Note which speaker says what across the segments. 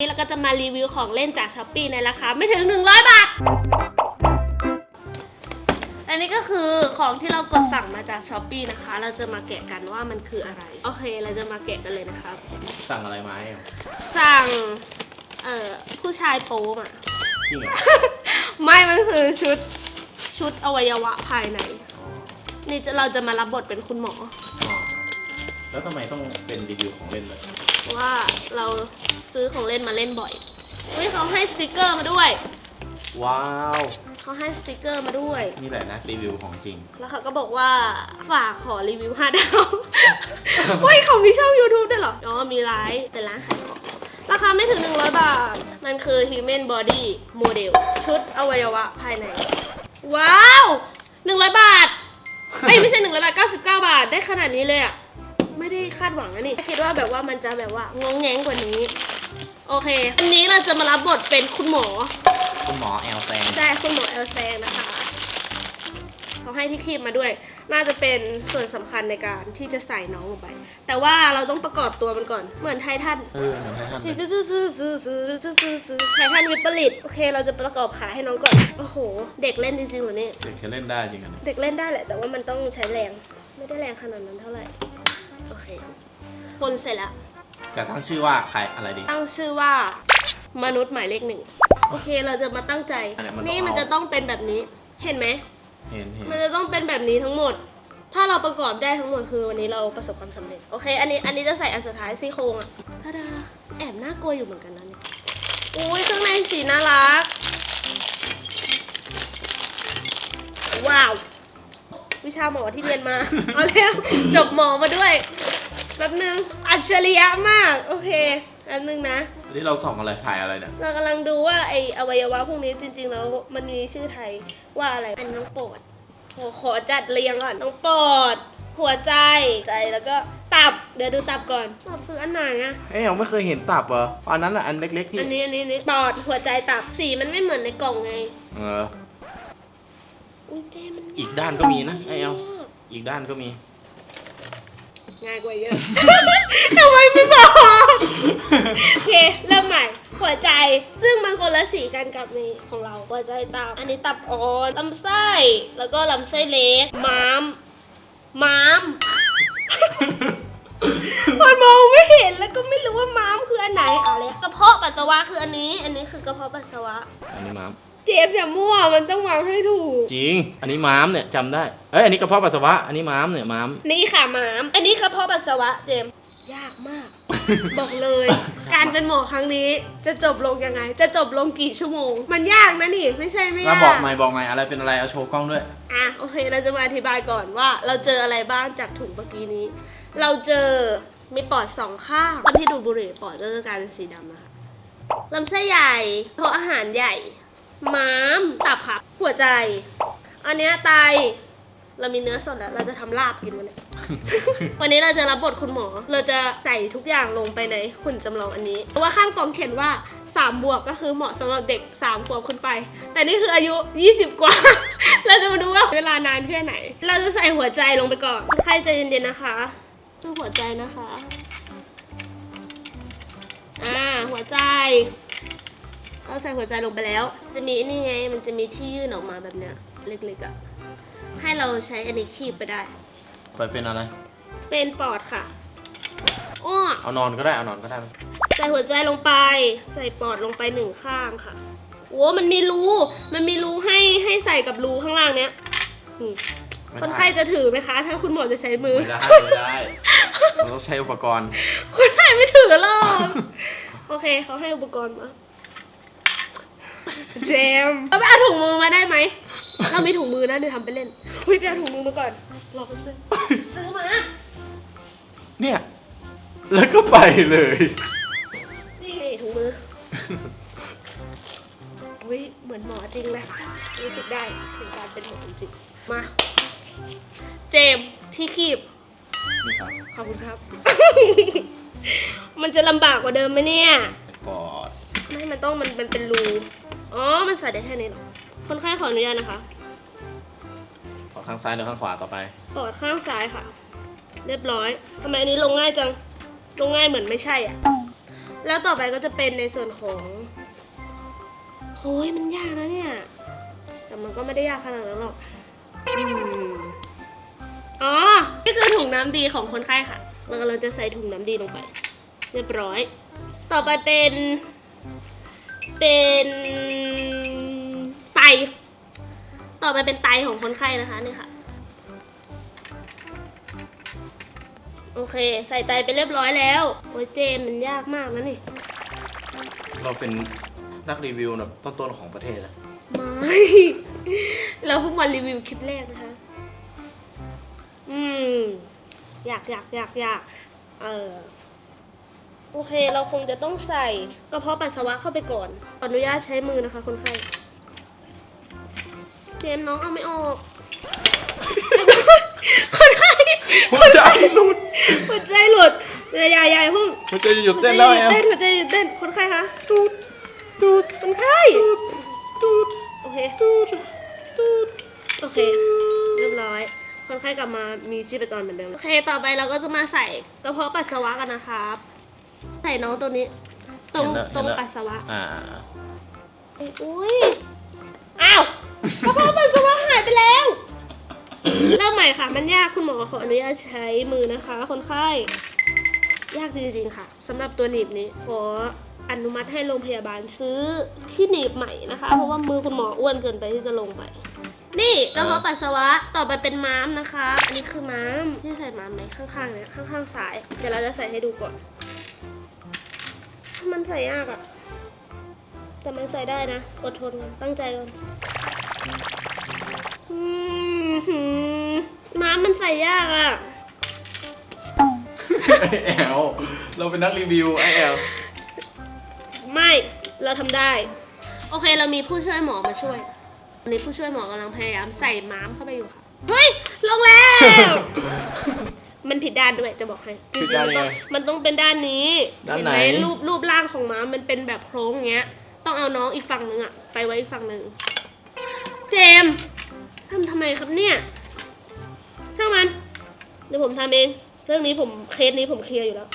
Speaker 1: นี้เราก็จะมารีวิวของเล่นจากช้อปปีในราคาไม่ถึง 100 บาท อันนี้ก็คือของที่เรากดสั่งมาจากช้อปปีนะคะ เราจะมาแกะกันว่ามันคืออะไร โอเค เราจะมาแกะกันเลยนะครับ
Speaker 2: สั่งอะไรมาให้อะ
Speaker 1: สั่ง เอ่อ ผู้ชายโป๊มา
Speaker 2: จริงเหรอ
Speaker 1: ไม่ มันคือชุด ชุดอวัยวะภายใน
Speaker 2: อ๋อ
Speaker 1: นี่จะเราจะมารับบทเป็นคุณหมอ
Speaker 2: อ๋อ แล้วทำไมต้องเป็นรีวิวของเล่นเลย
Speaker 1: เพราะว่าเราซื้อของเล่นมาเล่นบ่อยเฮ้ยเขาให้สติกเกอร์มาด้วย
Speaker 2: ว้าว
Speaker 1: เขาให้สติกเกอร์มาด้วย
Speaker 2: นี่แหละนะรีวิวของจริง
Speaker 1: แล้วเขาก็บอกว่าฝากขอรีวิว5ดาวเฮ้ยเขามีช่อง YouTube ด้วยเหรอ อ๋อ มีไลฟ์เป็นร้านขายของ ราคาไม่ถึง 100 บาท มันคือ Human Body Model ชุดอวัยวะภายใน ว้าว 100 บาท เอ้ยไม่ใช่ 100 บาท 99 บาท ได้ขนาดนี้เลยอะ ไม่ได้คาดหวังนะนี่คิดว่าแบบว่ามันจะแบบว่างงแงงกว่านี้ โอเค อันนี้เราจะมารับบทเป็นคุณหมอ
Speaker 2: คุณหมอแอลแซง
Speaker 1: ใช่คุณหมอเอลแซงนะคะเขาให้ที่คีบมาด้วย น่าจะเป็นส่วนสำคัญในการที่จะใส่น้องลงไป แต่ว่าเราต้องประกอบตัวมันก่อน เหมือนไททัน
Speaker 2: เออเหมือนไททัน
Speaker 1: ซื้อ
Speaker 2: เลย
Speaker 1: ซื้อซื้อซื้อซื้อซื้อซื้อซื้อไททันวิปริตโอเคเราจะประกอบขาให้น้องก่อน โอ้โห เด็กเล่นจริงๆเหรอเนี่ย
Speaker 2: เด็กจะเล่นได้จริงอะเนี่ย
Speaker 1: เด็กเล่นได้แหละ แต่ว่ามันต้องใช้แรง ไม่ได้แรงขนาดนั้นเท่าไหร่โอ เค คนเสร็จแล้ว
Speaker 2: จะตั้งชื่อว่าใครอะไรดี
Speaker 1: ตั้งชื่อว่ามนุษย์หมายเลขหนึ่ง โอเคเราจะมาตั้งใจ
Speaker 2: อันเนี้ยมันต้อง
Speaker 1: นี่มัน
Speaker 2: เอา
Speaker 1: จะต้องเป็นแบบนี้ เห็นไหม
Speaker 2: เห็นเห็น
Speaker 1: มันจะต้องเป็นแบบนี้ทั้งหมด ถ้าเราประกอบได้ทั้งหมดคือวันนี้เราประสบความสำเร็จ โอเค อันนี้ อันนี้จะใส่อันสุดท้ายซี่โครงอะทาดา แอบน่ากลัวอยู่เหมือนกันนะเนี่ยอุ้ยข้างในสีน่ารัก ว้าว วิชาหมอที่เรียนมา เอาแล้ว จบหมอมาด้วย แป๊บนึง อัจฉริยะมาก โอเคแป๊บนึงนะ
Speaker 2: อันนี้เราส่องอะไรถ่ายอะไรเนี่ย
Speaker 1: เรากำลังดูว่าไออวัยวะพวกนี้จริง ๆ แล้วมันมีชื่อไทยว่าอะไร อันน้องปอดโหขอจัดเรียงก่อน น้องปอดหัวใจ ใจแล้วก็ตับ เดี๋ยวดูตับก่อน ตับคืออันไหนอะ
Speaker 2: เอ้ยยังไม่เคยเห็นตับเหรออันนั้นอะอันเล็กๆที่
Speaker 1: อันนี้อันนี้อันนี้ปอดหัวใจตับ สีมันไม่เหมือนในกล่องไง
Speaker 2: เออ
Speaker 1: อุ้ยเจมัน
Speaker 2: อีกด้านก็มีนะไอ้เอาอีกด้านก็มี
Speaker 1: ง่ายกว่าเยอะ ทำไมไม่บอกโอเค เริ่มใหม่ หัวใจ ซึ่งมันคนละสีกันกับในของเรา หัวใจตับ อันนี้ตับอ่อนลำไส้ แล้วก็ลำไส้เล็ก ม้าม ม้าม มันมองไม่เห็นแล้วก็ไม่รู้ว่าม้ามคืออันไหนอะไรกระเพาะปัสสาวะคืออันนี้ อันนี้คือกระเพาะปัสสาวะ
Speaker 2: อันนี้ม้าม
Speaker 1: เจฟอย่ามั่วมันต้องวางให้ถูก
Speaker 2: จริง อันนี้ม้ามเนี่ยจำได้ เอ้ย อันนี้กระเพาะปัสสาวะ อันนี้ม้ามเนี่ยม้าม
Speaker 1: นี่ค่ะม้าม อันนี้กระเพาะปัสสาวะเจมส์ยากมาก บอกเลย การเป็นหมอครั้งนี้จะจบลงยังไง จะจบลงกี่ชั่วโมง มันยากนะนี่ ไม่ใช่ไม่
Speaker 2: แล้ว
Speaker 1: ยาก
Speaker 2: บอกหน่อยบอกหน่อยอะไรเป็นอะไรเอาโชว์กล้องด้วย
Speaker 1: อะโอเค เราจะมาอธิบายก่อนว่า เราเจออะไรบ้างจากถุงเมื่อกี้นี้ เราเจอมีปอดสองข้างคนที่ดูดบุหรี่ปอดก็จะกลายเป็นสีดำนะคะลำไส้ใหญ่โถอาหารใหญ่ ม้ามตับครับหัวใจ อันเนี้ยไต เรามีเนื้อสดแล้ว เราจะทำลาบกินวันนี้ วันนี้เราจะรับบทคุณหมอ เราจะใส่ทุกอย่างลงไปในหุ่นจำลองอันนี้เพราะว่าข้างกล่องเขียนว่า 3 บวกก็คือเหมาะสำหรับเด็ก 3 ขวบขึ้นไป แต่นี่คืออายุ 20 กว่า เราจะมาดูว่าเวลานานแค่ไหน เราจะใส่หัวใจลงไปก่อนใคนไข้ใจเย็นๆนะคะดูหัวใจนะคะ อ่า หัวใจ เราใส่หัวใจลงไปแล้ว จะมีนี่ไง มันจะมีที่ยื่นออกมาแบบเนี้ยเล็กๆอะ่ะ ให้เราใช้อันนี้คีบไปได้
Speaker 2: ไปเป็นอะไร
Speaker 1: เป็นปอดค่ะอ้อ
Speaker 2: เอานอนก็ได้ เอานอนก็ได้
Speaker 1: ใส่หัวใจลงไป ใส่ปอดลงไปหนึ่งข้างค่ะ โอ้มันมีรู มันมีรูให้ให้ใส่กับรูข้างล่างเนี้ยอืม
Speaker 2: ไม่
Speaker 1: คน
Speaker 2: ได้
Speaker 1: ไข้จะถือไหมคะ ถ้าคุณหมอจะใช้มือ
Speaker 2: ไม่ได้ไม่ได้เราต้องใช้อุปกรณ์
Speaker 1: คนไข้ไม่ถือหรอก โอเคเขาให้อุปกรณ์มา เจมส์เราไปเอาถุงมือมาได้ไหม เรามีถุงมือนะเดี๋ยวทำไปเล่นเฮ้ยไปเอาถุงมือมาก่อนรอแป๊บนึงซื้อมา
Speaker 2: เนี่ย แล้วก็ไปเลย
Speaker 1: นี่ไงถุงมืออุ้ยเหมือนหมอจริงเลยรู้สึกได้ถึงการเป็นหมอจริงๆมา เจมส์ที่คีบ
Speaker 2: นี่ครับ
Speaker 1: ขอบคุณครับ มันจะลำบากกว่าเดิมไหมเนี่ย
Speaker 2: ปอด
Speaker 1: ไม่ มันต้องมันมันเป็นรู อ๋อ มันใส่ได้แค่นี้เหรอ คนไข้ขออนุญาตนะคะ
Speaker 2: ขอข้างซ้ายหรือข้างขวาต่อไป
Speaker 1: ปอดข้างซ้ายค่ะ เรียบร้อยทำไมอันนี้ลงง่ายจัง ลงง่ายเหมือนไม่ใช่อะ แล้วต่อไปก็จะเป็นในส่วนของโอ้ยมันยากนะเนี่ย แต่มันก็ไม่ได้ยากขนาดนั้นหรอกอืมอ๋อ นี่คือถุงน้ำดีของคนไข้ค่ะ แล้วก็เราจะใส่ถุงน้ำดีลงไป เรียบร้อย ต่อไปเป็น เป็นไต ต่อไปเป็นไตของคนไข้นะคะนี่ค่ะ โอเค ใส่ไตไปเรียบร้อยแล้วโอ้ยเจมส์มันยากมากนะนี่
Speaker 2: เราเป็นนักรีวิวแบบต้นๆของประเทศนะ
Speaker 1: ไม่ เราเพิ่งมารีวิวคลิปแรกนะคะ อืม อยากอยากอยากอยากเออ โอเคเราคงจะต้องใส่กระเพาะปัสสาวะเข้าไปก่อนขออนุญาตใช้มือนะคะคนไข้เจมส์น้องเอาไม่ออกคนไข้
Speaker 2: หัวใจหลุด
Speaker 1: หัวใจหลุดอย่าอย่าอย่าเพิ่ง
Speaker 2: หัวใจจะหยุดเต้นแล้วไง
Speaker 1: หัวใจหยุดเต้นหัวใจหยุดเต้นคนไข้คะตูดตูดคนไข้ตูดโอเคตูดตูดโอเค เรียบร้อยคนไข้กลับมามีชีพจรเหมือนเดิม โอเค ต่อไปเราก็จะมาใส่กระเพาะปัสสาวะกันนะครับ ใส่น้องตัวนี้ ตรง
Speaker 2: เห็นแล้ว
Speaker 1: ตรง
Speaker 2: เห็นแล้ว
Speaker 1: ปัสสาวะ
Speaker 2: อ่า
Speaker 1: อุ้ยอ้าวกระเพาะปัสสาวะหายไปแล้ว เริ่มใหม่ค่ะมันยากคุณหมอขออนุญาตใช้มือนะคะ คนไข้ ยากจริงๆค่ะสำหรับตัวหนีบนี้ขออนุมัติให้โรงพยาบาลซื้อที่หนีบใหม่นะคะ เพราะว่ามือคุณหมออ้วนเกินไปที่จะลงไป นี่กระเพาะปัสสาวะต่อไปเป็นม้ามนะคะ อันนี้คือม้ามที่ใส่ม้ามไหมข้างๆเนี่ยข้างๆซ้าย เดี๋ยวเราจะใส่ให้ดูก่อน มันใส่ยากอะแต่มันใส่ได้นะ อดทนก่อนตั้งใจก่อนอืมหืมม้ามมันใส่ยากอะ
Speaker 2: ไอแอลเราเป็นนักรีวิวไอแอล
Speaker 1: ไม่เราทำได้ โอเคเรามีผู้ช่วยหมอมาช่วยวันนี้ผู้ช่วยหมอกำลังพยายามใส่ม้ามเข้าไปอยู่ค่ะ เฮ้ย ลงแล้วมันผิ ดด้านด้วยจะบอกให้จ
Speaker 2: ผิ
Speaker 1: ริ
Speaker 2: ด
Speaker 1: ง
Speaker 2: ด้าน
Speaker 1: ๆมัน
Speaker 2: ยั
Speaker 1: ต้องง
Speaker 2: ไง
Speaker 1: มันต้องเป็นด้านนี้
Speaker 2: ด้าน
Speaker 1: เห็น
Speaker 2: ไหน
Speaker 1: ไหมรูปรูปร่างของม้ามมันเป็นแบบโค้งอย่างเงี้ย ต้องเอาน้องอีกฝั่งหนึ่งอะไปไว้อีกฝั่งหนึ่งเจมส์ทำทำไมครับเนี่ย ช่างมัน เดี๋ยวผมทำเอง เรื่องนี้ผมเคสนี้ผมเคลียร์อยู่แล้ว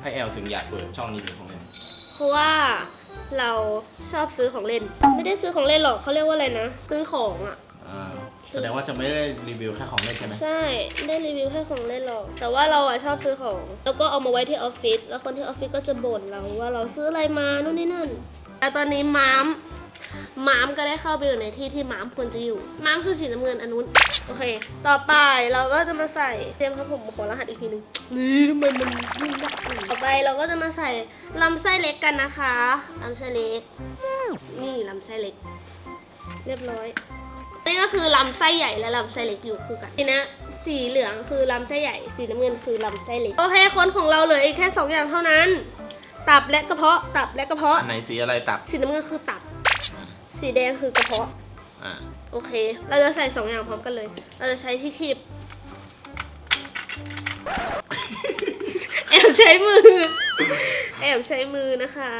Speaker 2: ไอแอลถึงอยากเปิดช่องนี้เป็นของเล่น
Speaker 1: เพราะว่าเราชอบซื้อของเล่น ไม่ได้ซื้อของเล่นหรอกเขาเรียกว่าอะไรนะ ซื้อของอะ
Speaker 2: อ่า แสดงว่าจะไม่ได้รีวิวแค่ของเล่นใช่ไหม
Speaker 1: ใช่ ได้รีวิวแค่ของเล่นหรอก แต่ว่าเราอะชอบซื้อของ แล้วก็เอามาไว้ที่ออฟฟิศ แล้วคนที่ออฟฟิศก็จะบ่นเราว่าเราซื้ออะไรมา นู่นนี่นั่น แต่ตอนนี้ม้ามม้ามก็ได้เข้าไปอยู่ในที่ที่ม้ามควรจะอยู่ม้ามคือสีน้ำเงินอันนู้น โอเค ต่อไปเราก็จะมาใส่เตรียมครับผมขอรหัสอีกทีหนึงนี่ทำไมมันยุ่งยากจังต่อไปเราก็จะมาใส่ลำไส้เล็กกันนะคะลำไส้เล็ก นี่ลำไส้เล็ก เรียบร้อย นี่ก็คือลำไส้ใหญ่และลำไส้เล็กอยู่คู่กันทีนี้สีเหลืองคือลำไส้ใหญ่ สีน้ำเงินคือลำไส้เล็กโอเคคนของเราเหลืออีกแค่สองอย่างเท่านั้น ตับและกระเพาะตับและกระเพาะ
Speaker 2: อันไหนสีอะไรตับ
Speaker 1: สีน้ำเงินคือตับ สีแดงคือกระเพาะ
Speaker 2: อ่า
Speaker 1: โอเค เราจะใส่สองอย่างพร้อมกันเลย เราจะใช้ที่คีบแอบใช้มือ แอบใช้มือนะคะ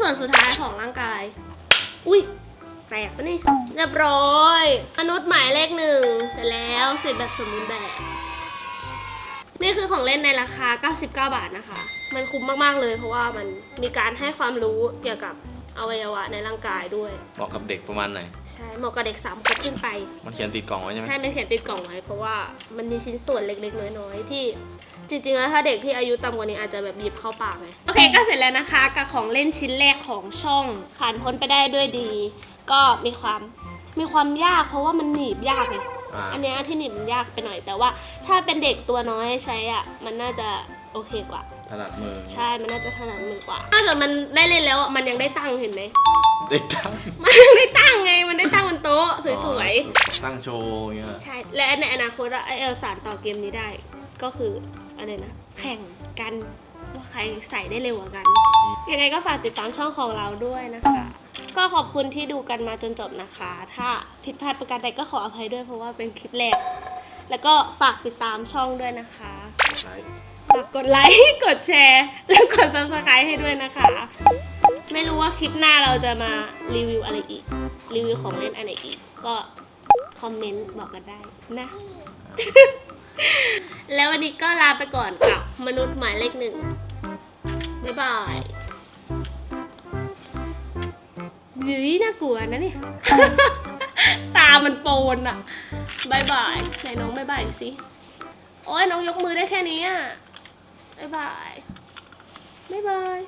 Speaker 1: ส่วนสุดท้ายของร่างกาย อุ้ยแตกปะนี่ เรียบร้อย มนุษย์หมายเลขหนึ่ง เสร็จแล้ว เสร็จแบบสมบูรณ์แบบ นี่คือของเล่นในราคา 99 บาทนะคะ มันคุ้มมาก ๆ เลย เพราะว่ามันมีการให้ความรู้เกี่ยวกับอวัยวะในร่างกายด้วย
Speaker 2: เหมาะกับเด็กประมาณไหน
Speaker 1: ใช่เหมาะกับเด็กสามขวบขึ้นไป
Speaker 2: มันเขียนติดกล่องไว้ใช่ไหม
Speaker 1: ใช่ มันเขียนติดกล่องไว้ เพราะว่ามันมีชิ้นส่วนเล็กๆ น้อยๆ ที่ จริงๆแล้วถ้าเด็กที่อายุต่ำกว่านี้อาจจะแบบหยิบเข้าปากไงโอเค ก็เสร็จแล้วนะคะกับของเล่นชิ้นแรกของช่องผ่านพ้นไปได้ด้วยดี ก็มีความมีความยากเพราะว่ามันหนีบยากไง
Speaker 2: อ่า
Speaker 1: อันเนี้ยที่หนีบมันยากไปหน่อยแต่ว่า ถ้าเป็นเด็กตัวน้อยใช้อะมันน่าจะโอเคกว่า
Speaker 2: ถนัดมือ
Speaker 1: ใช่มันน่าจะถนัดมือกว่าถ้าเกิดมันได้เล่นแล้วอะมันยังได้ตั้งเห็นไหม
Speaker 2: ได้ตั้ง
Speaker 1: มันยังได้ตั้งไง มันได้ตั้งบนโต๊ะสวย
Speaker 2: ๆตั้งโชว์อย่างเงี้ย
Speaker 1: ๆ ใช่ และในอนาคตอะไอเอลสารต่อเกมนี้ได้ ก็คืออะไรนะ แข่งกันว่าใครใส่ได้เร็วกว่ากัน ยังไงก็ฝากติดตามช่องของเราด้วยนะคะ ก็ขอบคุณที่ดูกันมาจนจบนะคะ ถ้าผิดพลาดประการใดก็ขออภัยด้วยเพราะว่าเป็นคลิปแรก แล้วก็ฝากติดตามช่องด้วยนะคะฝากกดไลค์ กดแชร์ แล้วกด subscribe ให้ด้วยนะคะ ไม่รู้ว่าคลิปหน้าเราจะมารีวิวอะไรอีก รีวิวของเล่นอะไรอีก ก็คอมเมนต์บอกกันได้นะ แล้ววันนี้ก็ลาไปก่อนกับมนุษย์หมายเลขหนึ่ง บ๊ายบายยืยน่ากลัวนะเนี่ย ตามันโปนอะบายบายไหนน้องบายบายสิ โอ้ยน้องยกมือได้แค่นี้อะบายบายบายบาย